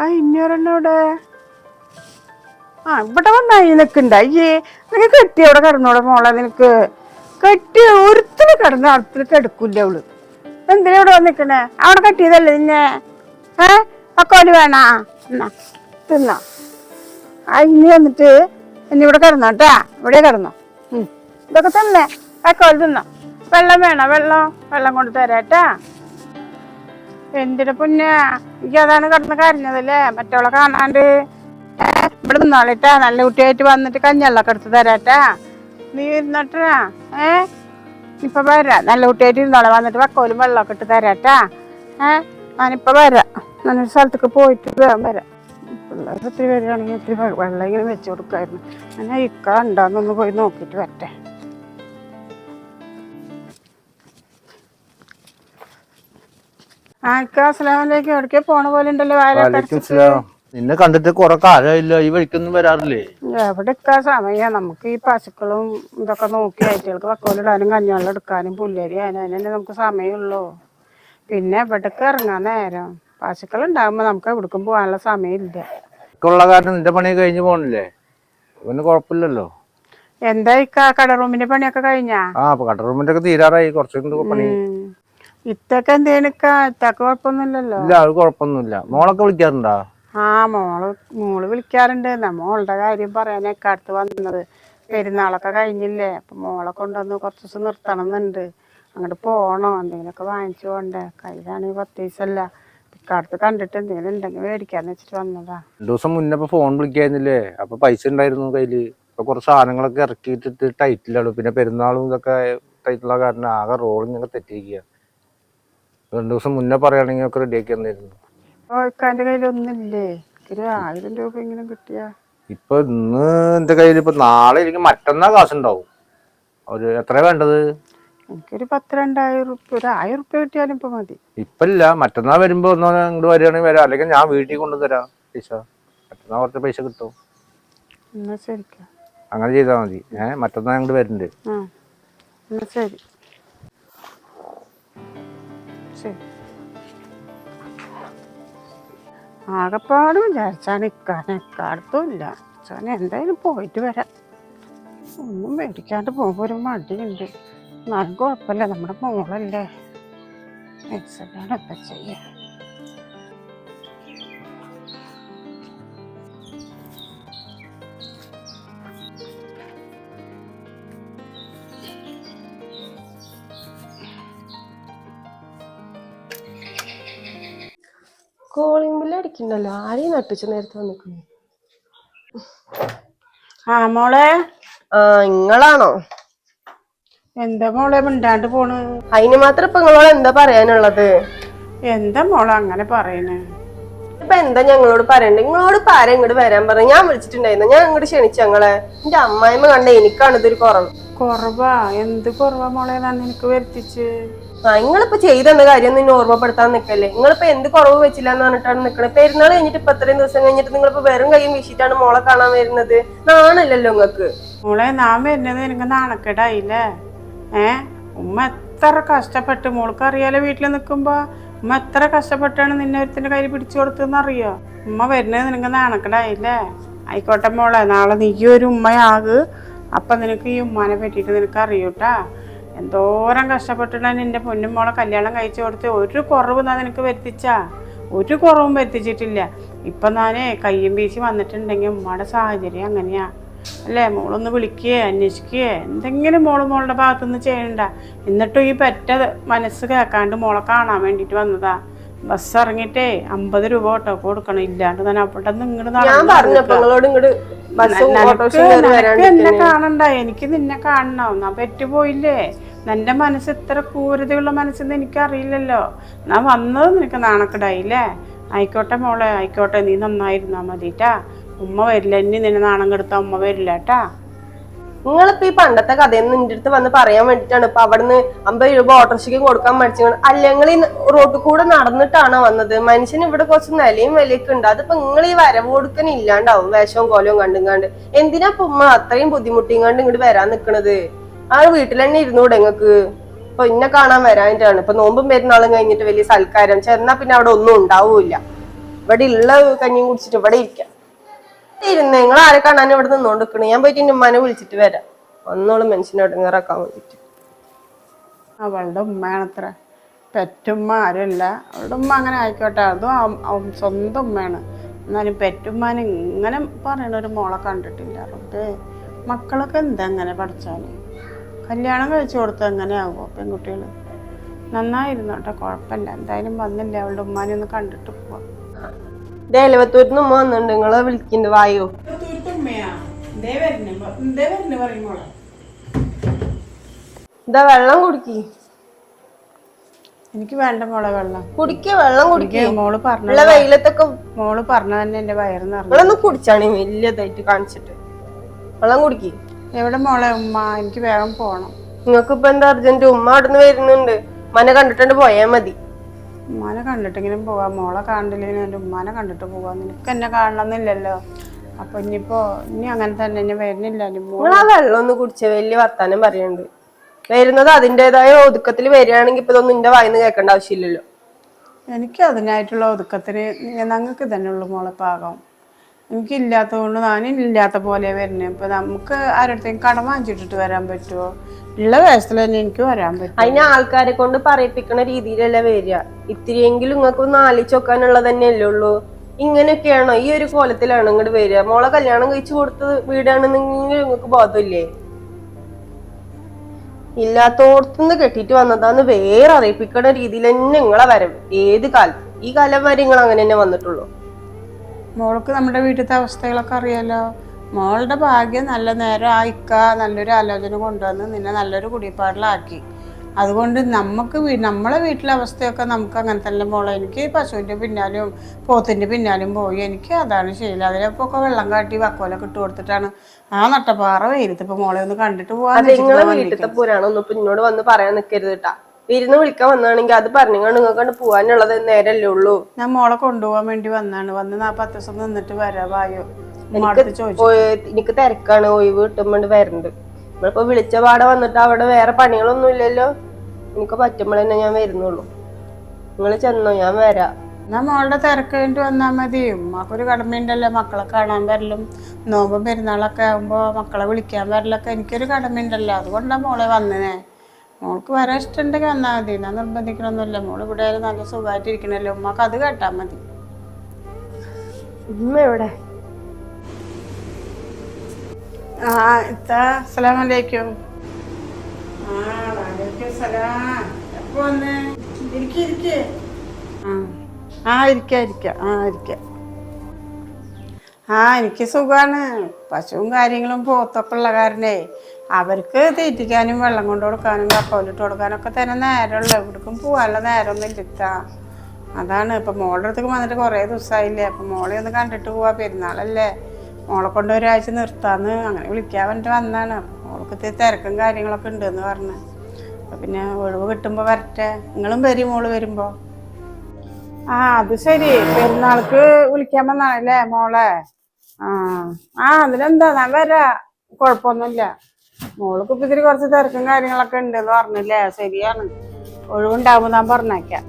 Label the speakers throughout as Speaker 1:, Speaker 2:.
Speaker 1: ആ ഇന്നൊരെണ്ണോടെ ആ ഇവിടെ വന്നാ ഈ നിക്കണ്ട അയ്യേ നിനക്ക് കെട്ടി അവിടെ കിടന്നോടെ മോളെ നിനക്ക്. കെട്ടി ഒരുത്തിന് കിടന്ന് അടുത്തിൽ കിടക്കൂല അവൾ. എന്തിനാ ഇവിടെ വന്നിക്കണേ അവിടെ കെട്ടിയതല്ലേ നിന്നെ? ഏ പക്കോൽ വേണാ? എന്നാ തിന്നാ. ആ ഇനി വന്നിട്ട് ഇനി ഇവിടെ കിടന്നോട്ടാ ഇവിടെ കിടന്നോ. ഇതൊക്കെ തന്നെ പക്കോൽ തിന്നോ. വെള്ളം വേണോ? വെള്ളം. വെള്ളം കൊണ്ട് തരാട്ടാ എന്തിനാ പുന്ന? എനിക്ക് അതാണ് കിടന്ന് കരഞ്ഞതല്ലേ? മറ്റോളെ കാണാണ്ട് ഇവിടെ നിന്നോളിട്ടാ? നല്ല കുട്ടിയായിട്ട് വന്നിട്ട് കഞ്ഞെള്ളൊക്കെ എടുത്ത് തരാട്ടാ. നീ ഇരുന്നോട്ടാ ഏ? ഇപ്പൊ വരാ. നല്ല കുട്ടിയായിട്ട് ഇരുന്നോളെ. വന്നിട്ട് വക്കോലും വെള്ളമൊക്കെ ഇട്ട് തരാട്ടാ. ഏ ഞാനിപ്പോ വരാം. ഞാനൊരു സ്ഥലത്തേക്ക് പോയിട്ട് വേഗം വരാം. പിള്ളേർ ഒത്തിരി വരികയാണെങ്കിൽ ഒത്തിരി വെള്ളം ഇങ്ങനെ വെച്ച് കൊടുക്കായിരുന്നു ഞാൻ ഇക്ക ഉണ്ടോന്നൊന്ന് പോയി നോക്കിയിട്ട് വരട്ടെ.
Speaker 2: നിന്നെ കണ്ടിട്ട് കൊറേ കാലമായില്ല ഈ വഴിക്കൊന്നും വരാറില്ലേ?
Speaker 1: എവിടെക്കാ സമയം? നമുക്ക് ഈ പശുക്കളും ഇതൊക്കെ നോക്കി ആയിട്ടുകൾക്ക് വക്കോലിടാനും കഞ്ഞവെള്ളം എടുക്കാനും പുല്ലരി അതിനെ നമുക്ക് സമയമുള്ളൂ. പിന്നെ എവിടേക്ക് ഇറങ്ങാൻ നേരം? പശുക്കൾ ഉണ്ടാകുമ്പോ നമുക്ക് എവിടേക്കും പോകാനുള്ള സമയമില്ല.
Speaker 2: ഉള്ള കാരണം നിന്റെ പണി കഴിഞ്ഞു പോണില്ലേ? പിന്നെ കുഴപ്പമില്ലല്ലോ.
Speaker 1: എന്താ ഈ കട റൂമിന്റെ പണിയൊക്കെ കഴിഞ്ഞാ?
Speaker 2: ആ റൂമിന്റെ ഒക്കെ തീരാറായി. കുറച്ചു പണി.
Speaker 1: ഇത്തൊക്കെ എന്തേനക്ക ഇത്തൊക്കെ കുഴപ്പമൊന്നുമില്ലല്ലോ.
Speaker 2: ഇല്ല അത് കുഴപ്പമൊന്നുമില്ല. മോളൊക്കെ വിളിക്കാറുണ്ടോ?
Speaker 1: ആ മോൾ മോൾ വിളിക്കാറുണ്ട്. മോളുടെ കാര്യം പറയാനൊക്കെ അടുത്ത് വന്നത്. പെരുന്നാളൊക്കെ കഴിഞ്ഞില്ലേ? അപ്പൊ മോളെ കൊണ്ടുവന്ന് കുറച്ച് ദിവസം നിർത്തണം എന്നുണ്ട് അങ്ങോട്ട് പോണോ. എന്തെങ്കിലുമൊക്കെ വാങ്ങിച്ചു പോണ്ടേ? കയ്യിലാണെങ്കിൽ പത്ത് ദിവസമല്ല ഇക്കാലത്ത് കണ്ടിട്ട് എന്തെങ്കിലും ഉണ്ടെങ്കിൽ മേടിക്കാന്ന് വെച്ചിട്ട് വന്നതാ.
Speaker 2: രണ്ടു ദിവസം മുന്നേ ഇപ്പൊ ഫോൺ വിളിക്കായിരുന്നില്ലേ? അപ്പൊ പൈസ ഉണ്ടായിരുന്നു കയ്യിൽ. ഇപ്പൊ കുറച്ച് സാധനങ്ങളൊക്കെ ഇറക്കിയിട്ടിട്ട് ടൈറ്റിലാണ് പിന്നെ പെരുന്നാളും ഇതൊക്കെ ടൈറ്റിലുള്ള കാരണം ആകെ റോളും ഞങ്ങൾ തെറ്റിയിരിക്കുക രണ്ടു ദിവസം മുന്നേ പറയുകയാണെങ്കിൽ ഒക്കെ റെഡിയാക്കി തന്നിരുന്നു
Speaker 1: കയ്യിലൊന്നില്ലേ ഒരു ആയിരം രൂപ എങ്ങനെ കിട്ടിയാ.
Speaker 2: ഇപ്പൊ ഇന്ന് എന്റെ കയ്യിൽ ഇപ്പൊ നാളെ എനിക്ക് മറ്റന്നാ കാശുണ്ടാവും. ഒരു എത്ര വേണ്ടത്?
Speaker 1: എനിക്കൊരു പത്ത് രണ്ടായിരം റുപ്യ ഒരു ആയിരം റുപ്യ കിട്ടിയാലും ഇപ്പൊ മതി.
Speaker 2: ഇപ്പൊ ഇല്ല മറ്റന്നാ വരുമ്പോ ഒന്നോ ഇങ്ങോട്ട് വരികയാണെങ്കിൽ വരാം. അല്ലെങ്കിൽ ഞാൻ വീട്ടിൽ കൊണ്ടുതരാം പൈസ. മറ്റന്നാ കുറച്ച് പൈസ കിട്ടും.
Speaker 1: എന്നാ ശരിക്കാ.
Speaker 2: അങ്ങനെ ചെയ്താ മതി. ഏഹ് മറ്റന്നാ ഇങ്ങോട്ട് വരുന്നുണ്ട്
Speaker 1: ആ എന്നാ ശരി ശരി. ആകപ്പാട് വിചാരിച്ചാണ് ഇക്കാനെ ഇക്കാടത്തും ഇല്ല ഞാൻ എന്തായാലും പോയിട്ട് വരാം. ഒന്നും മേടിക്കാണ്ട് പോകുമ്പോൾ ഒരു മടിയുണ്ട്. എന്നാലും കുഴപ്പമില്ല. നമ്മുടെ മോളല്ലേ. മനസ്സിലാണ് എന്താ ചെയ്യാ.
Speaker 3: അടിക്കണ്ടല്ലോ ആരെയും നട്ടിച്ച് നേരത്തെ വന്നിക്കുന്നു.
Speaker 1: ആ മോളെ?
Speaker 3: ആ ഇങ്ങളാണോ?
Speaker 1: എന്താ മോളെ മിണ്ടാണ്ട് പോണ്?
Speaker 3: അതിന് മാത്രം ഇപ്പൊ നിങ്ങളോട് എന്താ പറയാനുള്ളത്?
Speaker 1: എന്താ മോളെ അങ്ങനെ പറയണേ?
Speaker 3: ഇപ്പൊ എന്താ ഞങ്ങളോട് പറയണ്ടേ? നിങ്ങളോട് പാര ഇങ്ങോട്ട് വരാൻ പറഞ്ഞു? ഞാൻ വിളിച്ചിട്ടുണ്ടായിരുന്നു? ഞാൻ ഇങ്ങോട്ട് ക്ഷണിച്ചു ഞങ്ങളെ എന്റെ അമ്മായിമ്മ കണ്ട എനിക്കാണ് ഇതൊരു കുറവ്.
Speaker 1: കുറവാ? എന്ത് കുറവാ മോളെ? ഞാൻ നിനക്ക് വരുത്തിച്ച്.
Speaker 3: ആ നിങ്ങളിപ്പോ ചെയ്തെന്ന കാര്യം? നിന്നെ ഓർമ്മപ്പെടുത്താൻ നിക്കല്ലേ? നിങ്ങളിപ്പോ എന്ത് കുറവ് വെച്ചില്ല എന്ന് പറഞ്ഞിട്ടാണ് നിക്കണത്? പെരുന്നാൾ കഴിഞ്ഞിട്ട് ഇപ്പൊ അത്രയും ദിവസം കഴിഞ്ഞിട്ട് നിങ്ങളിപ്പോ വെറും കൈയും വീശിട്ടാണ് മോളെ കാണാൻ വരുന്നത്? നാണല്ലല്ലോ നിങ്ങക്ക്
Speaker 1: മോളെ നാൻ വരുന്നത് നിനക്ക് നാണക്കേടായില്ലേ? ഏ? ഉമ്മ എത്ര കഷ്ടപ്പെട്ട് മോൾക്ക് അറിയാലോ വീട്ടിൽ നിൽക്കുമ്പോ ഉമ്മ എത്ര കഷ്ടപ്പെട്ടാണ് നിന്നെ ഒരുത്തിന്റെ കയ്യിൽ പിടിച്ചു കൊടുത്തെന്ന് അറിയോ? ഉമ്മ വരുന്നത് നിനക്ക് നാണക്കേടായില്ലേ? ആയിക്കോട്ടെ മോളെ നാളെ നീ ഒരു ഉമ്മയാക്. അപ്പൊ നിനക്ക് ഈ ഉമ്മാനെ പറ്റിയിട്ട് നിനക്ക് അറിയൂട്ടാ. എന്തോരം കഷ്ടപ്പെട്ടിട്ടാണ് എന്റെ പൊന്നും മോളെ കല്യാണം കഴിച്ചു കൊടുത്ത് ഒരു കുറവ് ഞാൻ നിനക്ക് വരുത്തിച്ചാ? ഒരു കുറവും വരുത്തിച്ചിട്ടില്ല. ഇപ്പൊ ഞാൻ കയ്യും വീശി വന്നിട്ടുണ്ടെങ്കിൽ ഉമ്മയുടെ സാഹചര്യം അങ്ങനെയാ. അല്ലേ? മോളൊന്ന് വിളിക്കുകയോ അന്വേഷിക്കുകയോ എന്തെങ്കിലും മോൾ മോളുടെ ഭാഗത്തുനിന്ന് ചെയ്യണ്ട. എന്നിട്ടും ഈ പറ്റ മനസ്സ് കേൾക്കാണ്ട് മോളെ കാണാൻ വേണ്ടിയിട്ട് വന്നതാ. ബസ് ഇറങ്ങിട്ടേ അമ്പത് രൂപ ഓട്ടോ കൊടുക്കണം. ഇല്ലാണ്ട് തന്നെ അവിടെ നിന്ന് ഇങ്ങോട്ട് എന്നെ കാണണ്ട. എനിക്ക് നിന്നെ കാണണം. ഞാൻ പെറ്റുപോയില്ലേ? നിന്റെ മനസ്സ് ഇത്ര ക്രൂരതയുള്ള മനസ്സെന്ന് എനിക്കറിയില്ലല്ലോ. ഞാൻ വന്നത് നിനക്ക് നാണക്കെടായില്ലേ? ആയിക്കോട്ടെ മോളെ ആയിക്കോട്ടെ. നീ നന്നായിരുന്നാ മതിട്ടാ. ഉമ്മ വരില്ല. ഇനി നിന്നെ നാണം കെടുത്താ ഉമ്മ വരില്ല കേട്ടാ
Speaker 3: നിങ്ങളിപ്പോ ഈ പണ്ടത്തെ കഥയൊന്നും നിന്റെ അടുത്ത് വന്ന് പറയാൻ വേണ്ടിട്ടാണ് ഇപ്പൊ അവിടുന്ന് അമ്പത് രൂപ ഓട്ടോറിക്ഷയ്ക്ക് കൊടുക്കാൻ മടിച്ചു അല്ലെങ്കിൽ റോട്ടിൽ കൂടെ നടന്നിട്ടാണോ വന്നത്? മനുഷ്യന് ഇവിടെ കുറച്ച് നിലയും വിലയൊക്കെ ഉണ്ട്. അതിപ്പോ നിങ്ങൾ ഈ വരവ് കൊടുക്കാൻ ഇല്ലാണ്ടാവും വേഷവും കോലവും കണ്ടും കണ്ട്. എന്തിനാ ഉമ്മ അത്രയും ബുദ്ധിമുട്ടിയും കണ്ട് ഇങ്ങോട്ട് വരാൻ നിക്കണത്? ആ വീട്ടിൽ തന്നെ ഇരുന്നൂടെ നിങ്ങക്ക് ഇപ്പൊ ഇന്നെ കാണാൻ വരാനായിട്ടാണ് ഇപ്പൊ നോമ്പും പെരുന്നാളും കഴിഞ്ഞിട്ട് വലിയ സൽക്കാരം. ചെന്നാ പിന്നെ അവിടെ ഒന്നും ഉണ്ടാവൂല ഇവിടെ ഉള്ള കഞ്ഞിയും കുടിച്ചിട്ട് ഇവിടെ ഇരിക്കാം. ഇരുന്ന് നിങ്ങൾ ആരെ കാണാൻ ഇവിടെ നിന്നോണ്ടിരിക്കണേ ഞാൻ പോയിട്ട് ഉമ്മാനെ വിളിച്ചിട്ട് വരാം. ഒന്നോളം മനുഷ്യനോട് ഇറക്കാൻ വേണ്ടിട്ട്.
Speaker 1: അവളുടെ ഉമ്മയാണത്ര പെറ്റുമ്മ ആരുമില്ല. അവളുടെ ഉമ്മ അങ്ങനെ ആയിക്കോട്ടെ. അതും അവ- അവ- സ്വന്തം ഉമ്മയാണ്. എന്നാലും പെറ്റുമ്മാനെ ഇങ്ങനെ പറയണ ഒരു മോളെ കണ്ടിട്ടില്ല. റബ്ബേ മക്കളൊക്കെ എന്താ അങ്ങനെ പഠിച്ചാൽ? കല്യാണം കഴിച്ചു കൊടുത്ത എങ്ങനെയാകുമോ പെൺകുട്ടികൾ നന്നായിരുന്നു കേട്ടോ കുഴപ്പമില്ല. എന്തായാലും വന്നില്ല അവളുടെ ഉമ്മാനെ ഒന്ന് കണ്ടിട്ട് പോവാം.
Speaker 3: ദേലവത്തൂരിന്ന് ഉമ്മ വന്നിട്ടുണ്ട്. നിങ്ങളെ വിളിക്കുന്നുണ്ട് വായോ. ഇതാ വെള്ളം കുടിക്കി.
Speaker 1: എനിക്ക് വേണ്ട മോളെ വെള്ളം.
Speaker 3: കുടിക്കുക വെള്ളം
Speaker 1: കുടിക്കുക മോൾ പറഞ്ഞ
Speaker 3: വെയിലത്തൊക്കെ
Speaker 1: മോൾ പറഞ്ഞ തന്നെ എന്റെ വയറ് നിറഞ്ഞു.
Speaker 3: നിങ്ങളൊന്ന് കുടിച്ചാണി വലിയതായിട്ട് കാണിച്ചിട്ട്. വെള്ളം കുടിക്കി.
Speaker 1: എവിടെ മോളെ ഉമ്മ? എനിക്ക് വേഗം പോണം.
Speaker 3: നിങ്ങൾക്ക് ഇപ്പൊ എന്താ അർജന്റ് ഉമ്മ അവിടുന്ന് വരുന്നുണ്ട്. മനെ കണ്ടിട്ടുണ്ട് പോയാ മതി.
Speaker 1: ഉമ്മാനെ കണ്ടിട്ടെങ്കിലും പോവാം. മോളെ കണ്ടില്ലെങ്കിലും എന്റെ ഉമ്മാനെ കണ്ടിട്ട് പോവാം. നിനക്ക് എന്നെ കാണണമെന്നില്ലല്ലോ. അപ്പൊ ഇനിയിപ്പോ ഇനി അങ്ങനെ തന്നെ ഇനി വരുന്നില്ല. ഇനി
Speaker 3: നിങ്ങൾ ആ വെള്ളം ഒന്ന് കുടിച്ച. വലിയ വർത്താനം പറയുന്നുണ്ട്. വരുന്നത് അതിന്റെതായ ഒതുക്കത്തിൽ വരികയാണെങ്കിൽ ഇപ്പൊ ഇതൊന്നും എന്റെ വായിന്ന് കേൾക്കേണ്ട ആവശ്യമില്ലല്ലോ.
Speaker 1: എനിക്ക് അതിനായിട്ടുള്ള ഒതുക്കത്തിന് ഞങ്ങൾക്ക് തന്നെ ഉള്ളു മോളെ പാകം. എനിക്കില്ലാത്തതുകൊണ്ട് ഞാൻ ഇല്ലാത്ത പോലെ വരുന്നത് ഇപ്പൊ നമുക്ക് ആരുടെയും കടം വാങ്ങിച്ചിട്ടിട്ട് വരാൻ പറ്റുമോ ഉള്ള വയസ്സിൽ തന്നെ എനിക്ക് വരാൻ പറ്റും.
Speaker 3: അതിന് ആൾക്കാരെ കൊണ്ട് പറയിപ്പിക്കുന്ന രീതിയിലല്ല വരിക. ഇത്തിരിയെങ്കിലും നിങ്ങൾക്ക് ഒന്ന് ആലോചിച്ച് നോക്കാനുള്ളത് തന്നെയല്ലേ ഉള്ളൂ. ഇങ്ങനെയൊക്കെയാണോ? ഈ ഒരു കോലത്തിലാണ് ഇങ്ങോട്ട് വരിക. മോളെ കല്യാണം കഴിച്ചു കൊടുത്ത വീടാണെന്നെങ്കിൽ നിങ്ങൾക്ക് ബോധമില്ലേ? ഇല്ലാത്തോടത്തുനിന്ന് കെട്ടിട്ട് വന്നതാന്ന് വേറെ അറിയിപ്പിക്കണ രീതിയിൽ തന്നെ നിങ്ങളെ വരവ്. ഏത് കാലം ഈ കാലം വരെ നിങ്ങൾ അങ്ങനെ തന്നെ വന്നിട്ടുള്ളൂ.
Speaker 1: മോൾക്ക് നമ്മുടെ വീട്ടിലത്തെ അവസ്ഥകളൊക്കെ അറിയാലോ. മോളുടെ ഭാഗ്യം നല്ല നേരം ആയിക്ക നല്ലൊരു ആലോചന കൊണ്ടുവന്ന് നിന്നെ നല്ലൊരു കുടിപ്പാടിലാക്കി. അതുകൊണ്ട് നമുക്ക് നമ്മളെ വീട്ടിലെ അവസ്ഥയൊക്കെ നമുക്ക് അങ്ങനെ തന്നെ മോളെ. എനിക്ക് പശുവിന്റെ പിന്നാലും പോത്തിന്റെ പിന്നാലും പോയി. എനിക്ക് അതാണ് ശീലം. ഒക്കെ വെള്ളം കാട്ടി വക്കോലൊക്കെ ഇട്ട് കൊടുത്തിട്ടാണ് ആ നട്ടപ്പാറ വെയിലത്ത് ഇപ്പൊ മോളെ ഒന്ന് കണ്ടിട്ട്
Speaker 3: പോവാൻ നിങ്ങളെ വീട്ടിലത്തെ ഇപ്പൊ എന്നോട് വന്ന് പറയാൻ നിൽക്കരുത് കേട്ടാ. വിരുന്ന് വിളിക്കാൻ വന്നാണെങ്കിൽ അത് പറഞ്ഞുകൊണ്ട് നിങ്ങൾക്ക് പോവാനുള്ളത് നേരല്ലേ ഉള്ളൂ.
Speaker 1: ഞാൻ മോളെ കൊണ്ടുപോകാൻ വേണ്ടി വന്നാണ്. വന്ന് നാ പത്ത് ദിവസം നിന്നിട്ട് വരാ വായോ അടുത്ത്
Speaker 3: എനിക്ക് തിരക്കാണ് ഒഴിവ് കിട്ടുമ്പോണ്ട് വരണ്ട്. നമ്മളിപ്പോ വിളിച്ച പാടെ വന്നിട്ട് അവിടെ വേറെ പണികളൊന്നും ഇല്ലല്ലോ. എനിക്ക് പറ്റുമ്പോൾ തന്നെ ഞാൻ വരുന്നുള്ളൂ. നിങ്ങൾ ചെന്നോ ഞാൻ വരാം.
Speaker 1: ഞാൻ മോളുടെ തിരക്ക് കഴിഞ്ഞിട്ട് വന്നാൽ മതി. ഉമ്മാക്കൊരു കടമയുണ്ടല്ലോ മക്കളെ കാണാൻ വരലും. നോമ്പും പെരുന്നാളൊക്കെ ആകുമ്പോൾ മക്കളെ വിളിക്കാൻ വരലൊക്കെ എനിക്കൊരു കടമയുണ്ടല്ലോ. അതുകൊണ്ടാണ് മോളെ വന്നേ. മോൾക്ക് വരാൻ ഇഷ്ടമുണ്ടെങ്കിൽ വന്നാൽ മതി. ഞാൻ നിർബന്ധിക്കണമൊന്നുമില്ല മോൾ ഇവിടെ ആയാലും നല്ല സുഖമായിട്ടിരിക്കണല്ലോ. ഉമ്മക്ക് അത് കേട്ടാൽ മതി.
Speaker 3: ഉമ്മ എവിടെ?
Speaker 1: ആ ഇത്ത അസ്സലാമലൈക്കും ആ വലൈക്കും സലാം. എപ്പോ വന്നേ? ഇരിക്ക ഇരിക്ക. ആ ആ ഇരിക്ക ഇരിക്ക. ആ ഇരിക്ക. ആ എനിക്ക് സുഖമാണ് പശുവും കാര്യങ്ങളും പോത്തൊക്കെ ഉള്ള കാരണേ. അവർക്ക് തീറ്റിക്കാനും വെള്ളം കൊണ്ട് കൊടുക്കാനും കപ്പോലിട്ട് കൊടുക്കാനും ഒക്കെ തന്നെ നേരമുള്ളൂ. എവിടേക്കും പോകാനുള്ള നേരമൊന്നും ഇല്ലത്താ അതാണ്. ഇപ്പം മോളുടെ അടുത്തേക്ക് വന്നിട്ട് കുറേ ദിവസമായില്ലേ. അപ്പം മോളെ ഒന്ന് കണ്ടിട്ട് പോവാ. പെരുന്നാളല്ലേ. മോളെ കൊണ്ട് ഒരാഴ്ച നിർത്താന്ന് അങ്ങനെ വിളിക്കാൻ വേണ്ടിട്ട് വന്നാണ്. മോൾക്ക് ഇത്തിരി തിരക്കും കാര്യങ്ങളൊക്കെ ഉണ്ടെന്ന് പറഞ്ഞു. പിന്നെ ഒഴിവ് കിട്ടുമ്പോൾ വരട്ടെ. നിങ്ങളും വരും മോൾ വരുമ്പോൾ ആ അത് ശരി. പെരുന്നാൾക്ക് വിളിക്കാൻ വന്നാണല്ലേ മോളെ? ആ ആ അതിലെന്താ? ഞാൻ വരാ. കുഴപ്പമൊന്നുമില്ല. മോൾക്ക് ഇപ്പൊ ഇതിരി കുറച്ച് തിരക്കും കാര്യങ്ങളൊക്കെ ഉണ്ടെന്ന് പറഞ്ഞില്ലേ? ശരിയാണ്. ഒഴിവുണ്ടാവുമ്പോ ഞാൻ പറഞ്ഞേക്കാം.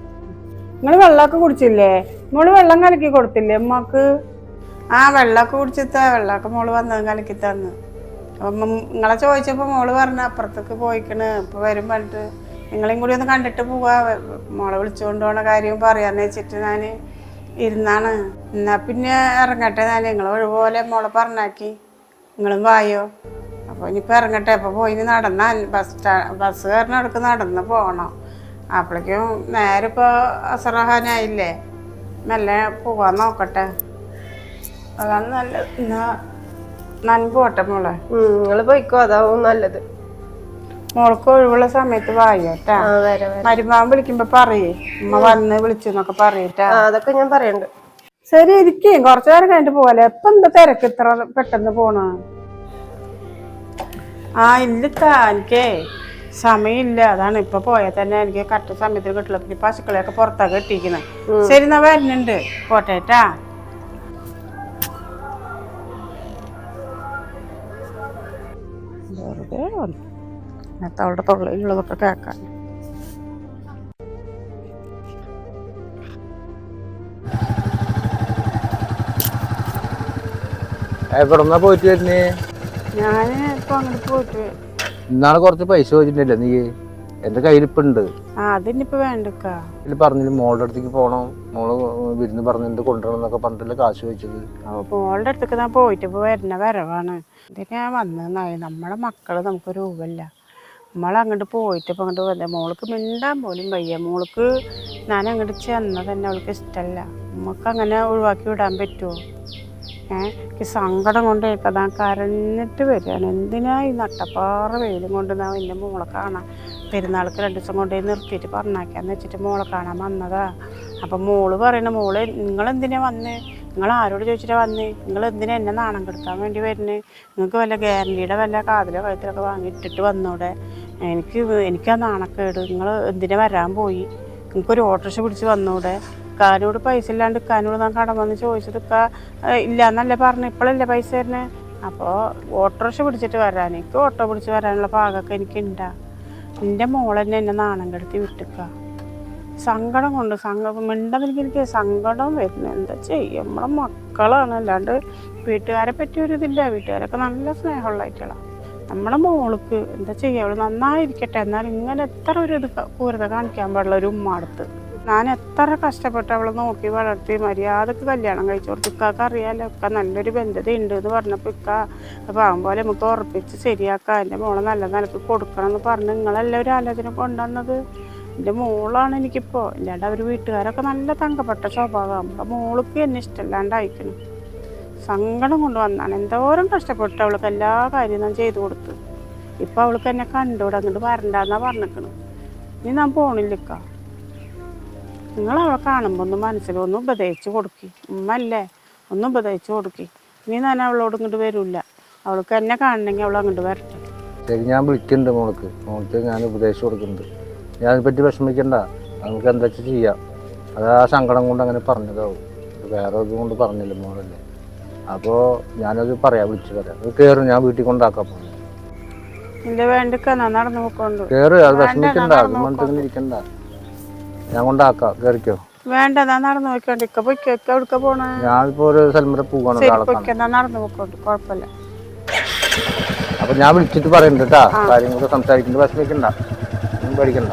Speaker 1: നിങ്ങൾ വെള്ളമൊക്കെ കുടിച്ചില്ലേ? മോൾ വെള്ളം കലക്കി കൊടുത്തില്ലേ ഉമ്മക്ക്? ആ വെള്ളമൊക്കെ കുടിച്ചിട്ടാ. വെള്ളമൊക്കെ മോൾ വന്നത് കലക്കി തന്ന്. അപ്പം നിങ്ങളെ ചോദിച്ചപ്പോൾ മോൾ പറഞ്ഞ അപ്പുറത്തേക്ക് പോയിക്കണ്. ഇപ്പൊ വരും പറഞ്ഞിട്ട് നിങ്ങളെയും കൂടി ഒന്ന് കണ്ടിട്ട് പോവാ. മോളെ വിളിച്ചുകൊണ്ട് പോണ കാര്യം പറയാന്ന് വെച്ചിട്ട് ഞാൻ ഇരുന്നാണ്. എന്നാ പിന്നെ ഇറങ്ങട്ടെ ഞാൻ നിങ്ങൾ ഒഴിവുപോലെ മോളെ പറഞ്ഞാക്കി. നിങ്ങളും വായോ? അപ്പോൾ ഇനിയിപ്പോൾ ഇറങ്ങട്ടെ അപ്പോൾ പോയി നടന്നാൽ ബസ് സ്റ്റാ ബസ് കയറിന് അടുക്ക് നടന്ന് പോകണം അപ്പോഴേക്കും നേരെ ഇപ്പോൾ അസറഹാനായില്ലേ നല്ല പോവാൻ നോക്കട്ടെ. അതാണ് നല്ല എന്നാ ഞാൻ പോട്ടെ മോളെ?
Speaker 3: നിങ്ങൾ പോയിക്കോ അതാവും നല്ലത്.
Speaker 1: മോൾക്ക് ഒഴിവുള്ള സമയത്ത് വായോട്ടാ.
Speaker 3: മരുമാവൻ
Speaker 1: മരുമാൻ വിളിക്കുമ്പോ പറയേ. ഉമ്മ വന്ന് വിളിച്ചു എന്നൊക്കെ പറയട്ടാ
Speaker 3: അതൊക്കെ ഞാൻ പറയണ്ട്.
Speaker 1: ശരി ഇരിക്കും. കുറച്ചു നേരം കഴിഞ്ഞിട്ട് പോവല്ലേ എപ്പൊ എന്താ തിരക്ക് ഇത്ര പെട്ടെന്ന് പോണ ആ ഇല്ലത്താ എനിക്ക് സമയമില്ല. അതാണ് ഇപ്പൊ പോയാൽ തന്നെ എനിക്ക് കറക്റ്റ് സമയത്തിന് കിട്ടില്ല. പിന്നെ പശുക്കളെയൊക്കെ പുറത്തൊക്കെ ഇട്ടിരിക്കുന്നത് ശരി എന്നാ വരുന്നുണ്ട്. പോട്ടേട്ടാ വെറുതെ അവളുടെ തൊള്ളയിലുള്ളതൊക്കെ കേൾക്കാൻ.
Speaker 2: എവിടുന്നാ പോയിട്ട് വരുന്നേ?
Speaker 1: ഞാൻ ഇപ്പൊ അങ്ങോട്ട് പോയിട്ട്
Speaker 2: ഇന്നാളെ കുറച്ച് പൈസ ചോദിച്ചിട്ടില്ല നീ എന്റെ കയ്യിൽ
Speaker 1: ആ അതിനിപ്പോ വേണ്ടക്കാ.
Speaker 2: ഇതിൽ പറഞ്ഞില്ല മോളുടെ അടുത്തേക്ക് പോകണം മോൾ വിരുന്ന് പറഞ്ഞിട്ട് കൊണ്ടുവരണം എന്നൊക്കെ പറഞ്ഞിട്ടല്ലേ കാശ് ചോദിച്ചത്.
Speaker 1: മോളുടെ അടുത്തേക്ക് ഞാൻ പോയിട്ട് ഇപ്പൊ വരുന്ന വരവാണ്. ഇതിന് ഞാൻ വന്നതായി. നമ്മളെ മക്കൾ നമുക്ക് രൂപല്ല. നമ്മൾ അങ്ങോട്ട് പോയിട്ട് ഇപ്പൊ അങ്ങോട്ട് വന്നേ മോൾക്ക് മിണ്ടാൻ പോലും വയ്യ. മോൾക്ക് ഞാൻ അങ്ങോട്ട് ചെന്ന തന്നെ അവൾക്ക് ഇഷ്ടമല്ല നമുക്ക് അങ്ങനെ ഒഴിവാക്കി വിടാൻ പറ്റുമോ എനിക്ക് സങ്കടം കൊണ്ട് ഇപ്പം കരഞ്ഞിട്ട് വരികയാണ്. എന്തിനാ ഈ നട്ടപ്പാറ വെയിലും കൊണ്ട് ഞാൻ എന്റെ മോളെ കാണാൻ? പെരുന്നാൾക്ക് രണ്ട് ദിവസം കൊണ്ടുപോയി നിർത്തിയിട്ട് പറഞ്ഞാക്കാന്ന് വെച്ചിട്ട് മോളെ കാണാൻ വന്നതാ. അപ്പം മോൾ പറയണ മോൾ നിങ്ങൾ എന്തിനാ വന്നേ? നിങ്ങൾ ആരോട് ചോദിച്ചിട്ടാ വന്നേ? നിങ്ങൾ എന്തിനാ എന്നെ നാണം കെടുത്താൻ വേണ്ടി വരുന്നേ നിങ്ങൾക്ക് വല്ല ഗ്യാരണ്ടിയുടെ വല്ല കാതിലോ കഴുത്തിലൊക്കെ വാങ്ങി ഇട്ടിട്ട് വന്നൂടെ? എനിക്ക് എനിക്കാ നാണക്കേട്. നിങ്ങൾ എന്തിനാ വരാൻ പോയി? നിങ്ങൾക്കൊരു ഓട്ടോറിക്ഷ പിടിച്ച് വന്നൂടെ? കാനോട് പൈസ ഇല്ലാണ്ട് കാനോട് ഞാൻ കടം വന്ന് ചോദിച്ചത് ഇല്ല എന്നല്ലേ പറഞ്ഞു? ഇപ്പോഴല്ലേ പൈസ തരുന്നത് അപ്പോൾ ഓട്ടോറിക്ഷ പിടിച്ചിട്ട് വരാൻ എനിക്ക് ഓട്ടോ പിടിച്ച് വരാനുള്ള പാകമൊക്കെ എനിക്കുണ്ടാ. എന്റെ മോളെന്നെ എന്നെ നാണം കെടുത്തി വിട്ടുക്ക. സങ്കടം കൊണ്ട് സങ്കടം മിണ്ടെങ്കിൽ എനിക്ക് സങ്കടം വരുന്നു. എന്താ ചെയ്യും? നമ്മളെ മക്കളാണ്. അല്ലാണ്ട് വീട്ടുകാരെ പറ്റി ഒരു ഇതില്ല. വീട്ടുകാരൊക്കെ നല്ല സ്നേഹമുള്ളതായിട്ടുള്ള നമ്മളെ മോൾക്ക് എന്താ ചെയ്യുക അവൾ നന്നായിരിക്കട്ടെ. എന്നാൽ ഇങ്ങനെ എത്ര ഒരു ഇത് ക്രൂരത കാണിക്കാൻ പാടില്ല ഒരു ഉമ്മ അടുത്ത്. ഞാൻ എത്ര കഷ്ടപ്പെട്ട് അവളെ നോക്കി വളർത്തി മര്യാദയ്ക്ക് കല്യാണം കഴിച്ചു കൊടുത്തു ഇക്കാക്ക് അറിയാലോ. ഇക്ക നല്ലൊരു ബന്ധത ഉണ്ട് എന്ന് പറഞ്ഞപ്പോൾ ഇക്ക പാകുമ്പോലെ പോലെ നമുക്ക് ഉറപ്പിച്ച് ശരിയാക്കാം. എന്റെ മോളെ നല്ല നിലയ്ക്ക് കൊടുക്കണം എന്ന് പറഞ്ഞ് നിങ്ങളെല്ലാം ഒരു ആലോചന കൊണ്ടുവന്നത്. എന്റെ മോളാണ് എനിക്കിപ്പോൾ ഇല്ലാണ്ട് അവർ വീട്ടുകാരൊക്കെ നല്ല തങ്കപ്പെട്ട സ്വഭാവം. നമ്മുടെ മോൾക്ക് എന്നെ ഇഷ്ടമല്ലാണ്ടായിക്കണം സങ്കടം കൊണ്ട് വന്നാണ്. എന്തോരം കഷ്ടപ്പെട്ട് അവൾക്ക് എല്ലാ കാര്യവും ഞാൻ ചെയ്തു കൊടുത്തു. ഇപ്പം അവൾക്ക് എന്നെ കണ്ടുകൂടെ അങ്ങോട്ട് വരണ്ടെന്നാണ് പറഞ്ഞിരിക്കണം ഇനി ഞാൻ പോണില്ലിക്ക നിങ്ങൾ അവളെ കാണുമ്പോൾ ഒന്ന് മനസ്സിൽ ഒന്ന് ഉപദേശിച്ച് കൊടുക്കി. ഉമ്മല്ലേ? ഒന്ന് ഉപദേശിച്ച് കൊടുക്കി. നീ തന്നെ അവളോട് ഇങ്ങോട്ട് വരില്ല അവൾക്ക് എന്നെ കാണണമെങ്കിൽ അവൾ അങ്ങോട്ട് വരട്ടെ.
Speaker 2: ശരി ഞാൻ വിളിക്കുന്നുണ്ട് മോൾക്ക്. മോൾക്ക് ഞാൻ ഉപദേശിച്ചു കൊടുക്കുന്നുണ്ട്. ഞാൻ പറ്റി വിഷമിക്കണ്ട. നമുക്ക് എന്താ വെച്ചാൽ ചെയ്യാം. അത് ആ സങ്കടം കൊണ്ട് അങ്ങനെ പറഞ്ഞതാവും. വേറെ ഒന്നും കൊണ്ട് പറഞ്ഞില്ല മോളല്ലേ. അപ്പോൾ ഞാനത് പറയാം വിളിച്ചു പറയാം. അത് കയറും ഞാൻ വീട്ടിൽ കൊണ്ടാക്കാം
Speaker 1: നിന്റെ വേണ്ടിക്ക നടന്നു പോയിക്കൊണ്ട്.
Speaker 2: കയറ് അത് വിഷമിക്കണ്ട. അത് മനസ്സിൽ ഇരിക്കണ്ട. ഞാൻ കൊണ്ടാക്കാം കയറിക്കോ
Speaker 1: വേണ്ട ഞാൻ നടന്നു പോയിക്കോണ്ട് ഇക്ക. പോയിക്കോ ഇക്ക എവിടുക്ക പോണേ?
Speaker 2: ഞാനിപ്പോ ഒരു സ്ഥലം വരെ പോവാണ്
Speaker 1: ശരി ഞാൻ നടന്നു പോയിക്കോണ്ട് കുഴപ്പമില്ല
Speaker 2: അപ്പൊ ഞാൻ വിളിച്ചിട്ട് പറയുന്നുണ്ട് കേട്ടാ കാര്യങ്ങളൊക്കെ സംസാരിക്കുന്നുണ്ട് വിഷമിക്കണ്ട ഒന്നും പേടിക്കണ്ട.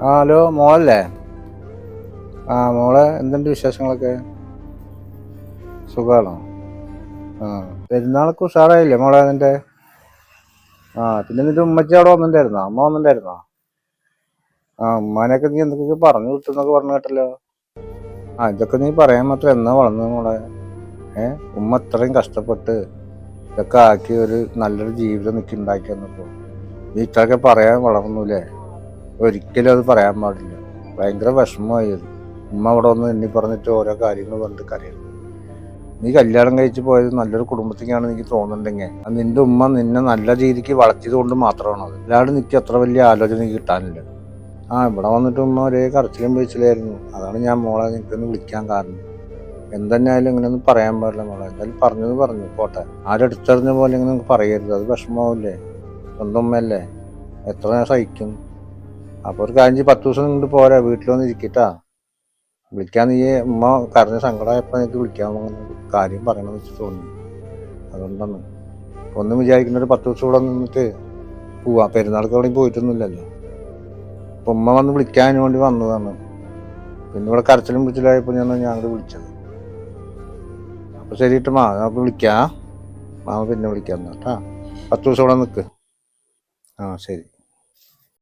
Speaker 2: ആ ഹലോ മോളല്ലേ? ആ മോളെ എന്തുണ്ട് വിശേഷങ്ങളൊക്കെ? സുഖമാണോ ആ പെരുന്നാളൊക്കെ ഉഷാറായില്ലേ മോളെ നിന്റെ? ആ പിന്നെ നിന്റെ ഉമ്മച്ചി അവിടെ വന്നിട്ടുണ്ടായിരുന്നോ? അമ്മ വന്നിട്ടുണ്ടായിരുന്നോ? ആ ഉമ്മാനെയൊക്കെ നീ എന്തൊക്കെ പറഞ്ഞു വിട്ടെന്നൊക്കെ പറഞ്ഞു കേട്ടല്ലോ. ആ ഇതൊക്കെ നീ പറയാൻ മാത്രം എന്നാ വളർന്നു മോളെ? ഏ ഉമ്മ അത്രയും കഷ്ടപ്പെട്ട് ഇതൊക്കെ ആക്കി ഒരു നല്ലൊരു ജീവിതം നിൽക്കി ഉണ്ടാക്കി വന്നപ്പോൾ നീ ഇത്രയൊക്കെ പറയാൻ വളർന്നൂലേ ഒരിക്കലും അത് പറയാൻ പാടില്ല. ഭയങ്കര വിഷമമായി അത്. ഉമ്മ അവിടെ വന്ന് എണ്ണി പറഞ്ഞിട്ട് ഓരോ കാര്യങ്ങൾ പറഞ്ഞിട്ട് കരയുന്നു. നീ കല്യാണം കഴിച്ച് പോയത് നല്ലൊരു കുടുംബത്തിലേക്കാണ് എനിക്ക് തോന്നുന്നുണ്ടെങ്കിൽ നിന്റെ ഉമ്മ നിന്നെ നല്ല രീതിക്ക് വളർത്തിയത് കൊണ്ട് മാത്രമാണ് അത്? അല്ലാണ്ട് നിനക്ക് അത്ര വലിയ ആലോചന കിട്ടാനില്ല. ആ ഇവിടെ വന്നിട്ട് ഉമ്മ ഒരേ കറച്ചിലും വീഴ്ചയിലായിരുന്നു അതാണ് ഞാൻ മോളെ നിനക്കൊന്ന് വിളിക്കാൻ കാരണം. എന്തെന്നായാലും ഇങ്ങനെയൊന്നും പറയാൻ പാടില്ല മോളെ. എന്തായാലും പറഞ്ഞത് പറഞ്ഞു പോട്ടെ. ആരും എടുത്തെറിഞ്ഞ പോലെ ഇങ്ങനെ നിങ്ങൾക്ക് പറയരുത്. അത് വിഷമാവില്ലേ സ്വന്തം ഉമ്മയല്ലേ? എത്ര സഹിക്കും? അപ്പോൾ ഒരു ചെയ്യ്, പത്ത് ദിവസം ഇങ്ങോട്ട് പോരാ. വീട്ടിൽ വന്ന് ഇരിക്കട്ടാ വിളിക്കാൻ നീ ഉമ്മ കരഞ്ഞ സങ്കടമായപ്പോൾ എനിക്ക് വിളിക്കാൻ കാര്യം പറയണമെന്ന് വെച്ച് തോന്നി. അതുകൊണ്ടാണ്. ഒന്നും വിചാരിക്കുന്ന ഒരു പത്ത് ദിവസം കൂടെ നിന്നിട്ട് പോവാ. പെരുന്നാൾക്ക് എവിടെയും പോയിട്ടൊന്നുമില്ലല്ലോ. അപ്പം ഉമ്മ വന്ന് വിളിക്കാൻ വേണ്ടി വന്നതാണ്. പിന്നെ ഇവിടെ കരച്ചിലും പിടിച്ചിലായപ്പോൾ ഞാൻ അങ്ങോട്ട് വിളിച്ചത്. അപ്പം ശരിയിട്ട് മാ നമുക്ക് വിളിക്കാം. മാമ പിന്നെ വിളിക്കാം കേട്ടാ പത്ത് ദിവസം കൂടെ നിൽക്ക് ആ ശരി.